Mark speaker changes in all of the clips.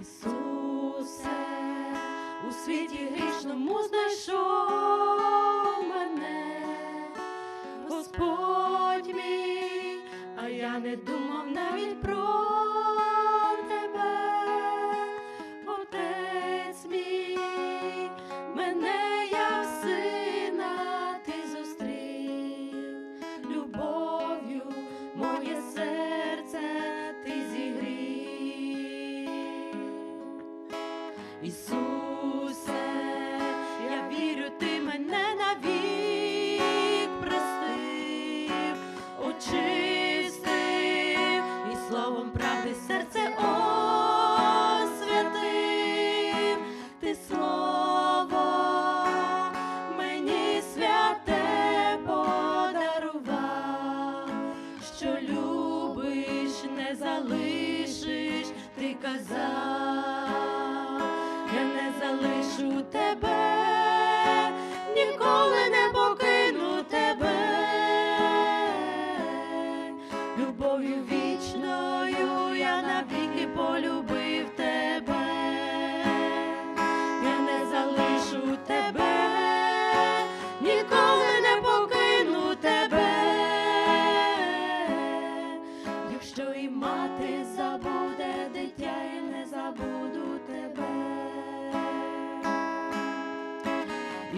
Speaker 1: Ісусе, у світі грішному знайшов мене, Господь мій, а я не думав навіть про Ісусе, я вірю, ти мене навік простив, очистив і словом правди серце освятив, ти слово мені святе подарував, що любиш, не залишиш, ти казав, залишу тебе,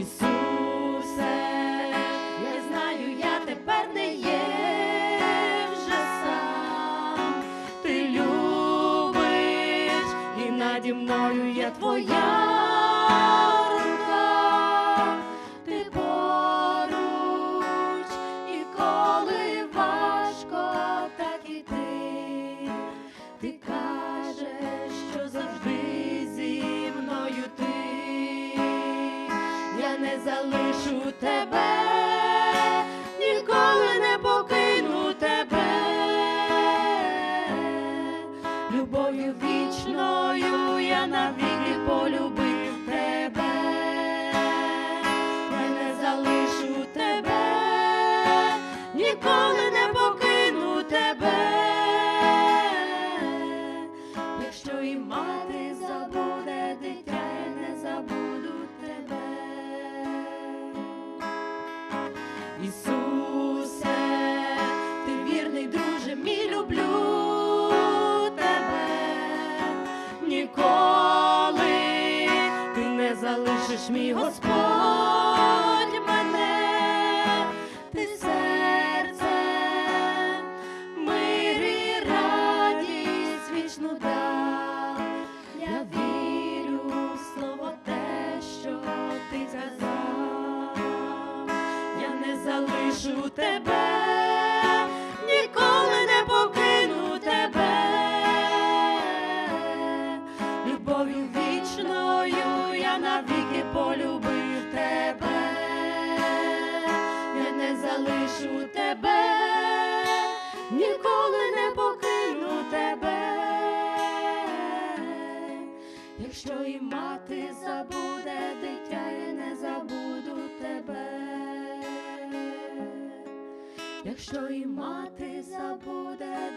Speaker 1: Ісусе, я знаю, я тепер не є вже сам. Ти любиш, і наді мною є твоя залишу тебе, Ісусе, ти вірний друже, мій люблю тебе. Ніколи ти не залишиш мій Господь залишу тебе, ніколи не покину тебе. Любов'ю вічною я навіки полюбив тебе. Я не залишу тебе, ніколи не покину тебе. Якщо і мати забуде дитя, Якщо і мати забуде